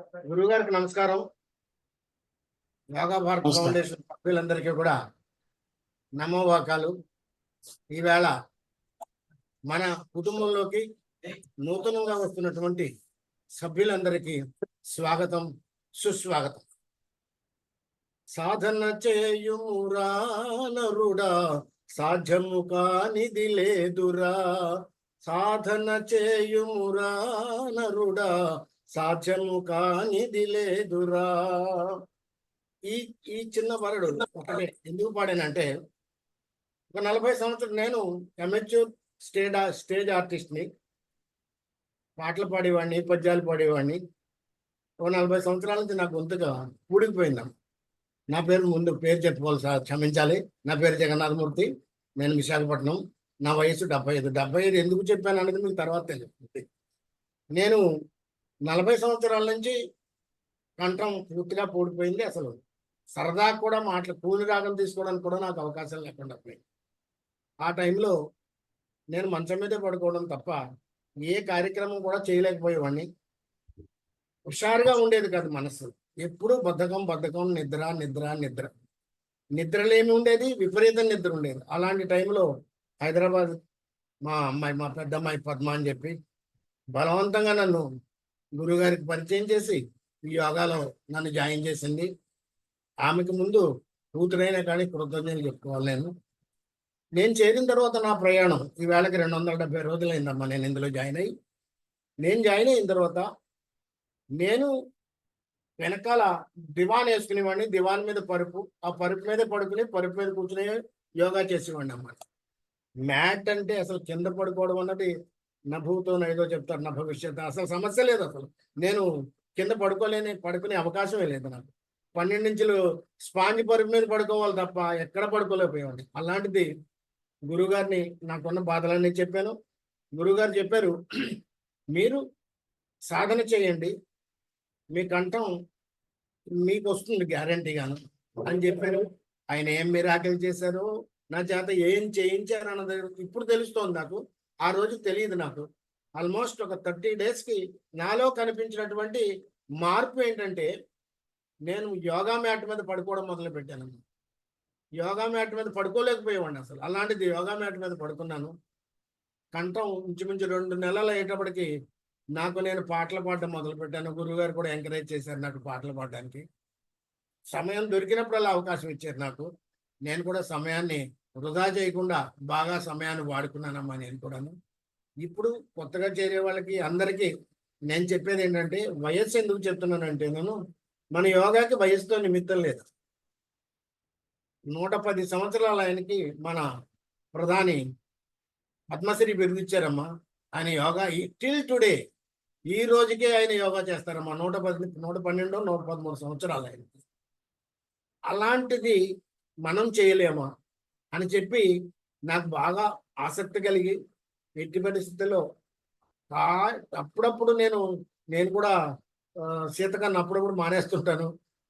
గురువుగారికి నమస్కారం. యోగా భారత్. ఫౌండేషన్ సభ్యులందరికీ కూడా నమోవాకాలు ఈవేళ మన కుటుంబంలోకి నూతనంగా వస్తున్నటువంటి సభ్యులందరికీ స్వాగతం సుస్వాగతం. సాధన చేయుమురా నరుడా సాధ్యము కానిది లేదురా. సాధన చేయుమురా నరుడా సాధ్యము కానిది లేదురా. ఈ ఈ చిన్న వరడు ఒకటే ఎందుకు పాడానంటే ఒక నలభై సంవత్సరం నేను అమెచ్యూర్ స్టేజ్ స్టేజ్ ఆర్టిస్ట్ని పాటలు పాడేవాడిని పద్యాలు పాడేవాడిని. ఒక నలభై సంవత్సరాల నుంచి నాకు గొంతుగా ఊడికిపోయిందాం నా పేరు ముందు పేరు చెప్పుకోవాలి సార్ క్షమించాలి. నా పేరు జగన్నాథమూర్తి. నేను విశాఖపట్నం. నా వయసు డెబ్బై ఐదు. డెబ్బై ఐదు ఎందుకు చెప్పాను అనేది మీకు తర్వాత తెలుస్తుంది నేను నలభై సంవత్సరాల నుంచి కంఠం పూర్తిగా పూడిపోయింది అసలు. సరదా కూడా మాటలు కూలి రాగం తీసుకోవడానికి కూడా నాకు అవకాశం లేకుండా పోయింది ఆ టైంలో నేను మంచం మీదే పడుకోవడం తప్ప ఏ కార్యక్రమం కూడా చేయలేకపోయేవాడిని. హుషారుగా ఉండేది కాదు మనస్సు. ఎప్పుడూ బద్ధకం బద్ధకం నిద్ర నిద్ర నిద్ర. నిద్రలేమి ఉండేది విపరీతం నిద్ర ఉండేది. అలాంటి టైంలో హైదరాబాద్ మా అమ్మాయి మా పెద్ద అమ్మాయి పద్మ అని చెప్పి బలవంతంగా నన్ను గురుగారికి పరిచయం చేసి ఈ యోగాలో నన్ను జాయిన్ చేసింది. ఆమెకు ముందు కూతురైనా కానీ కృతజ్ఞతలు చెప్పుకోవాలి నేను. నేను చేరిన తర్వాత నా ప్రయాణం ఈవేళకి రెండు వందల డెబ్బై రోజులైందమ్మా నేను ఇందులో జాయిన్ అయ్యి. నేను జాయిన్ అయిన తర్వాత నేను వెనకాల దివాన్ వేసుకునేవాడిని. దివాన్ మీద పరుపు ఆ పరుపు మీద పడుకుని పరుపు మీద కూర్చుని యోగా చేసేవాడిని అన్నమాట మ్యాట్ అంటే అసలు కింద పడుకోవడం అన్నది నభూతో ఏదో చెప్తారు నా భవిష్యత్ అసలు సమస్య లేదు అసలు. నేను కింద పడుకోలేని పడుకునే అవకాశమే లేదు నాకు. పన్నెండు ఇంచులు స్పాంజ్ పరుపు మీద పడుకోవాలి తప్ప ఎక్కడ పడుకోలేకపోయేవాడిని. అలాంటిది గురుగారిని నాకున్న బాధలన్నీ చెప్పాను. గురుగారు చెప్పారు మీరు సాధన చేయండి మీ కంఠం మీకు వస్తుంది గ్యారంటీగాను అని చెప్పారు. ఆయన ఏం మిరాకిల్ చేశారు నా చేత ఏం చేయించారు అన్నది ఇప్పుడు తెలుస్తోంది నాకు. ఆ రోజు తెలియదు నాకు. ఆల్మోస్ట్ ఒక థర్టీ డేస్కి నాలో కనిపించినటువంటి మార్పు ఏంటంటే నేను యోగా మ్యాట్ మీద పడుకోవడం మొదలు పెట్టాను. యోగా మ్యాట్ మీద పడుకోలేకపోయేవాడిని అసలు. అలాంటిది యోగా మ్యాట్ మీద పడుకున్నాను. కంఠం ఇంచుమించు రెండు నెలలు అయ్యేటప్పటికి నాకు నేను పాటలు పాడడం మొదలు పెట్టాను. గురువుగారు కూడా ఎంకరేజ్ చేశారు నాకు పాటలు పాడడానికి. సమయం దొరికినప్పుడల్లా అవకాశం ఇచ్చారు నాకు. నేను కూడా సమయాన్ని వృధా చేయకుండా బాగా సమయాన్ని వాడుకున్నానమ్మా నేను కూడాను. ఇప్పుడు కొత్తగా చేరే వాళ్ళకి అందరికీ నేను చెప్పేది ఏంటంటే వయస్సు ఎందుకు చెప్తున్నానంటే నేను మన యోగాకి వయస్సుతో నిమిత్తం లేదు. నూట పది సంవత్సరాల ఆయనకి మన ప్రధాని పద్మశ్రీ బిరుదిచ్చారమ్మా. ఆయన యోగా టిల్ టుడే ఈ రోజుకే ఆయన యోగా చేస్తారమ్మా. నూట పది నూట పన్నెండు నూట పదమూడు సంవత్సరాలు ఆయనకి. అలాంటిది మనం చేయలేమా అని చెప్పి నాకు బాగా ఆసక్తి కలిగి ఎట్టి పరిస్థితుల్లో అప్పుడప్పుడు నేను నేను కూడా ఆ, శీతకాన్ని అప్పుడప్పుడు మానేస్తుంటాను.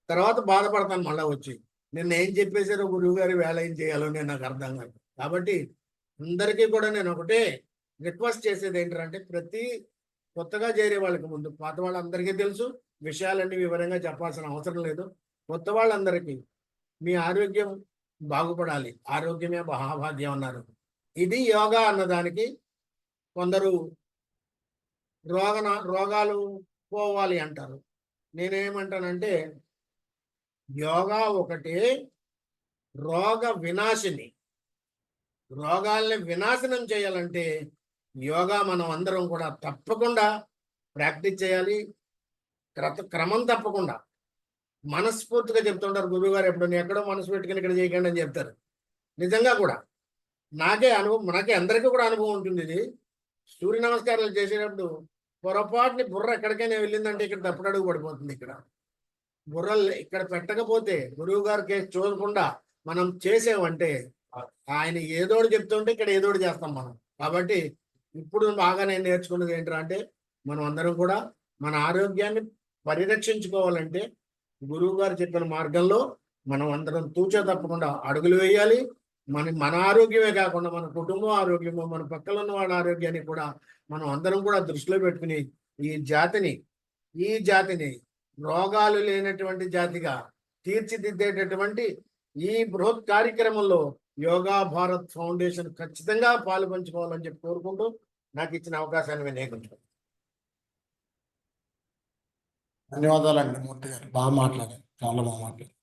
తర్వాత బాధపడతాను మళ్ళీ వచ్చి. నేను ఏం చెప్పేశారో గురువు గారి వేళ ఏం చేయాలో నేను నాకు అర్థం కాదు. కాబట్టి అందరికీ కూడా నేను ఒకటే రిక్వెస్ట్ చేసేది ఏంటంటే ప్రతి కొత్తగా చేరే వాళ్ళకి ముందు పాత వాళ్ళందరికీ తెలుసు విషయాలన్నీ వివరంగా చెప్పాల్సిన అవసరం లేదు. కొత్త వాళ్ళందరికీ మీ ఆరోగ్యం బాగుపడాలి. ఆరోగ్యమే మహాభాగ్యం అన్నారు. ఇది యోగా అన్నదానికి కొందరు రోగ రోగాలు పోవాలి అంటారు. నేనేమంటానంటే యోగా ఒకటే రోగ వినాశిని. రోగాల్ని వినాశనం చేయాలంటే యోగా మనం అందరం కూడా తప్పకుండా ప్రాక్టీస్ చేయాలి. క్రత క్రమం తప్పకుండా. మనస్ఫూర్తిగా చెప్తుంటారు గురువు గారు ఎప్పుడు ఎక్కడో మనసు పెట్టుకుని ఇక్కడ చేయకండి అని చెప్తారు. నిజంగా కూడా నాకే అనుభవం మనకే అందరికీ కూడా అనుభవం ఉంటుంది ఇది. సూర్య నమస్కారాలు చేసేటప్పుడు పొరపాటుని బుర్ర ఎక్కడికైనా వెళ్ళిందంటే ఇక్కడ తప్పుడు పడిపోతుంది ఇక్కడ. బుర్ర ఇక్కడ పెట్టకపోతే గురువు గారి కేసు చూడకుండా మనం చేసేమంటే ఆయన ఏదోడు చెప్తుంటే ఇక్కడ ఏదోడు చేస్తాం మనం. కాబట్టి ఇప్పుడు బాగా నేను నేర్చుకున్నది ఏంటంటే మనం అందరం కూడా మన ఆరోగ్యాన్ని పరిరక్షించుకోవాలంటే గురువు గారు చెప్పిన మార్గంలో మనం అందరం తూచే తప్పకుండా అడుగులు వేయాలి. మన మన ఆరోగ్యమే కాకుండా మన కుటుంబం ఆరోగ్యము మన పక్కన ఉన్న వాళ్ళ ఆరోగ్యాన్ని కూడా మనం అందరం కూడా దృష్టిలో పెట్టుకుని ఈ జాతిని ఈ జాతిని రోగాలు లేనటువంటి జాతిగా తీర్చిదిద్దేటటువంటి ఈ బృహత్ కార్యక్రమంలో యోగా భారత్ ఫౌండేషన్ ఖచ్చితంగా పాలు పంచుకోవాలని చెప్పి కోరుకుంటూ నాకు ఇచ్చిన అవకాశాన్ని ధన్యవాదాలు ధన్యవాదాలండి మూర్తి గారు. బాగా మాట్లాడారు. చాలా బాగా మాట్లాడారు.